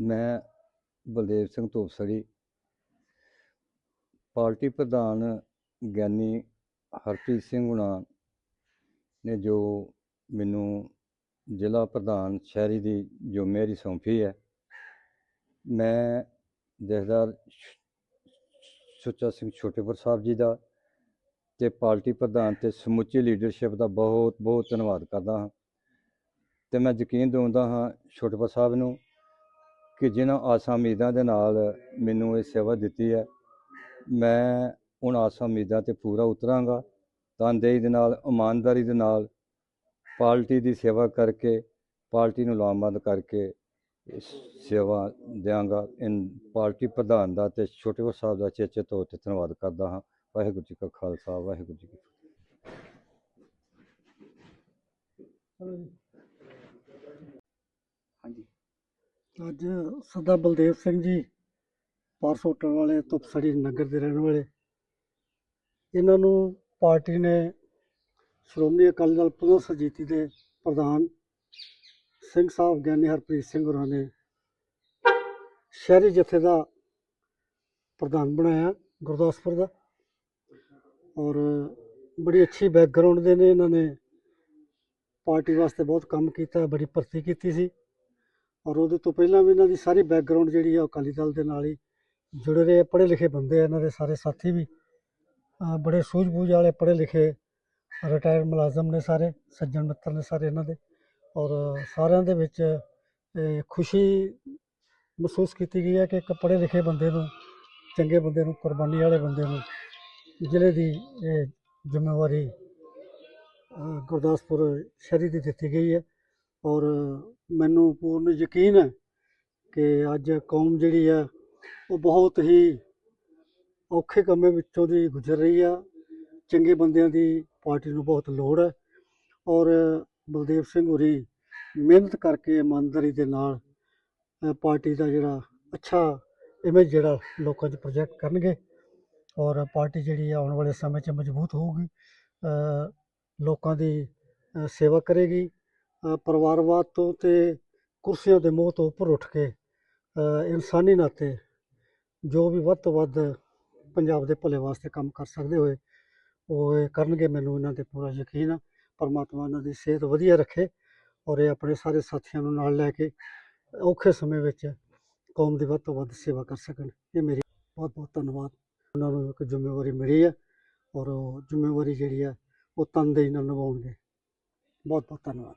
ਮੈਂ ਬਲਦੇਵ ਸਿੰਘ ਤੋਪਸੜੀ ਪਾਰਟੀ ਪ੍ਰਧਾਨ ਗਿਆਨੀ ਹਰਪ੍ਰੀਤ ਸਿੰਘ ਹੁਣਾ ਨੇ ਜੋ ਮੈਨੂੰ ਜ਼ਿਲ੍ਹਾ ਪ੍ਰਧਾਨ ਸ਼ਹਿਰੀ ਦੀ ਜੋ ਮੇਰੀ ਸੌਂਪੀ ਹੈ, ਮੈਂ ਜਥੇਦਾਰ ਸੁੱਚਾ ਸਿੰਘ ਛੋਟੇਪੁਰ ਸਾਹਿਬ ਜੀ ਦਾ ਤੇ ਪਾਰਟੀ ਪ੍ਰਧਾਨ ਤੇ ਸਮੁੱਚੀ ਲੀਡਰਸ਼ਿਪ ਦਾ ਬਹੁਤ ਬਹੁਤ ਧੰਨਵਾਦ ਕਰਦਾ ਹਾਂ। ਤੇ ਮੈਂ ਯਕੀਨ ਦਿਵਾਉਂਦਾ ਹਾਂ ਛੋਟੇਪੁਰ ਸਾਹਿਬ ਨੂੰ ਕਿ ਜਿਨ੍ਹਾਂ ਆਸਾਂ ਉਮੀਦਾਂ ਦੇ ਨਾਲ ਮੈਨੂੰ ਇਹ ਸੇਵਾ ਦਿੱਤੀ ਹੈ, ਮੈਂ ਉਹਨਾਂ ਆਸਾਂ ਉਮੀਦਾਂ ਤੇ ਪੂਰਾ ਉਤਰਾਂਗਾ। ਤਨਦੇਹੀ ਦੇ ਨਾਲ, ਇਮਾਨਦਾਰੀ ਦੇ ਨਾਲ ਪਾਰਟੀ ਦੀ ਸੇਵਾ ਕਰਕੇ, ਪਾਰਟੀ ਨੂੰ ਲਾਮਬੰਦ ਕਰਕੇ ਸੇਵਾ ਦਿਆਂਗਾ। ਇਨ ਪਾਰਟੀ ਪ੍ਰਧਾਨ ਦਾ ਤੇ ਛੋਟੇ ਸਾਹਿਬ ਦਾ ਚੇਚੇ ਤੌਰ ਤੇ ਧੰਨਵਾਦ ਕਰਦਾ ਹਾਂ। ਵਾਹਿਗੁਰੂ ਜੀ ਕਾ ਖਾਲਸਾ ਵਾਹਿਗੁਰੂ ਜੀ ਕੀ ਫਤਿਹ। ਹਾਂਜੀ। ਅੱਜ ਸਰਦਾਰ ਬਲਦੇਵ ਸਿੰਘ ਜੀ ਪਾਰਸੋਟਰ ਵਾਲੇ ਤੁਪਸੜੀ ਨਗਰ ਦੇ ਰਹਿਣ ਵਾਲੇ। ਇਹਨਾਂ ਨੂੰ ਪਾਰਟੀ ਨੇ ਸ਼੍ਰੋਮਣੀ ਅਕਾਲੀ ਦਲ ਪੁਨਰ ਸਰਜੀਤੀ ਦੇ ਪ੍ਰਧਾਨ ਸਿੰਘ ਸਾਹਿਬ ਗਿਆਨੀ ਹਰਪ੍ਰੀਤ ਸਿੰਘ ਹੋਰਾਂ ਨੇ ਸ਼ਹਿਰੀ ਜਥੇ ਦਾ ਪ੍ਰਧਾਨ ਬਣਾਇਆ ਗੁਰਦਾਸਪੁਰ ਦਾ। ਔਰ ਬੜੀ ਅੱਛੀ ਬੈਕਗ੍ਰਾਉਂਡ ਦੇ ਨੇ ਇਹਨਾਂ ਨੇ। ਪਾਰਟੀ ਵਾਸਤੇ ਬਹੁਤ ਕੰਮ ਕੀਤਾ, ਬੜੀ ਭਰਤੀ ਕੀਤੀ ਸੀ। ਔਰ ਉਹਦੇ ਤੋਂ ਪਹਿਲਾਂ ਵੀ ਇਹਨਾਂ ਦੀ ਸਾਰੀ ਬੈਕਗ੍ਰਾਉਂਡ ਜਿਹੜੀ ਆ ਅਕਾਲੀ ਦਲ ਦੇ ਨਾਲ ਹੀ ਜੁੜੇ ਰਹੇ ਪੜ੍ਹੇ ਲਿਖੇ ਬੰਦੇ ਆ ਇਹਨਾਂ ਦੇ ਸਾਰੇ ਸਾਥੀ ਵੀ। ਬੜੇ ਸੂਝ-ਬੂਝ ਵਾਲੇ ਪੜ੍ਹੇ ਲਿਖੇ ਰਿਟਾਇਰਡ ਮੁਲਾਜ਼ਮ ਨੇ ਸਾਰੇ, ਸੱਜਣ ਮਿੱਤਰ ਨੇ ਸਾਰੇ ਇਹਨਾਂ ਦੇ। ਔਰ ਸਾਰਿਆਂ ਦੇ ਵਿੱਚ ਖੁਸ਼ੀ ਮਹਿਸੂਸ ਕੀਤੀ ਗਈ ਹੈ ਕਿ ਇੱਕ ਪੜ੍ਹੇ ਲਿਖੇ ਬੰਦੇ ਨੂੰ, ਚੰਗੇ ਬੰਦੇ ਨੂੰ, ਕੁਰਬਾਨੀ ਵਾਲੇ ਬੰਦੇ ਨੂੰ ਜ਼ਿਲ੍ਹੇ ਦੀ ਇਹ ਜ਼ਿੰਮੇਵਾਰੀ ਅਹ ਗੁਰਦਾਸਪੁਰ ਸ਼ਹਿਰੀ ਦੀ ਦਿੱਤੀ ਗਈ ਹੈ। ਔਰ ਮੈਨੂੰ ਪੂਰਨ ਯਕੀਨ ਹੈ ਕਿ ਅੱਜ ਕੌਮ ਜਿਹੜੀ ਹੈ ਉਹ ਬਹੁਤ ਹੀ ਔਖੇ ਕੰਮੇ ਵਿੱਚੋਂ ਦੀ ਗੁਜ਼ਰ ਰਹੀ ਆ। ਚੰਗੇ ਬੰਦਿਆਂ ਦੀ ਪਾਰਟੀ ਨੂੰ ਬਹੁਤ ਲੋੜ ਹੈ। ਔਰ ਬਲਦੇਵ ਸਿੰਘ ਹੋਰੀ ਮਿਹਨਤ ਕਰਕੇ ਇਮਾਨਦਾਰੀ ਦੇ ਨਾਲ ਅ, ਪਾਰਟੀ ਦਾ ਜਿਹੜਾ ਅੱਛਾ ਇਮੇਜ ਜਿਹੜਾ ਲੋਕਾਂ 'ਚ ਪ੍ਰੋਜੈਕਟ ਕਰਨਗੇ। ਔਰ ਪਾਰਟੀ ਜਿਹੜੀ ਆ ਆਉਣ ਵਾਲੇ ਸਮੇਂ 'ਚ ਮਜ਼ਬੂਤ ਹੋਊਗੀ ਲੋਕਾਂ ਦੀ ਸੇਵਾ ਕਰੇਗੀ ਪਰਿਵਾਰਵਾਦ ਤੋਂ ਤੇ ਕੁਰਸੀਆਂ ਦੇ ਮੋਹ ਤੋਂ ਉੱਪਰ ਉੱਠ ਕੇ ਇਨਸਾਨੀ ਨਾਤੇ ਜੋ ਵੀ ਵੱਧ ਤੋਂ ਵੱਧ ਪੰਜਾਬ ਦੇ ਭਲੇ ਵਾਸਤੇ ਕੰਮ ਕਰ ਸਕਦੇ ਹੋਏ, ਉਹ ਇਹ ਕਰਨਗੇ, ਮੈਨੂੰ ਇਹਨਾਂ ਤੇ ਪੂਰਾ ਯਕੀਨ ਆ। ਪਰਮਾਤਮਾ ਇਹਨਾਂ ਦੀ ਸਿਹਤ ਵਧੀਆ ਰੱਖੇ ਔਰ ਇਹ ਆਪਣੇ ਸਾਰੇ ਸਾਥੀਆਂ ਨੂੰ ਨਾਲ ਲੈ ਕੇ ਔਖੇ ਸਮੇਂ ਵਿੱਚ ਕੌਮ ਦੀ ਵੱਧ ਤੋਂ ਵੱਧ ਸੇਵਾ ਕਰ ਸਕਣ। ਇਹ ਮੇਰੀ ਬਹੁਤ ਬਹੁਤ ਧੰਨਵਾਦ। ਉਹਨਾਂ ਨੂੰ ਇੱਕ ਜ਼ਿੰਮੇਵਾਰੀ ਮਿਲੀ ਹੈ ਔਰ ਉਹ ਜ਼ਿੰਮੇਵਾਰੀ ਜਿਹੜੀ ਹੈ ਉਹ ਤਨਦੇਹੀ ਨਾਲ ਨਿਭਾਉਣਗੇ। ਬਹੁਤ ਬਹੁਤ ਧੰਨਵਾਦ।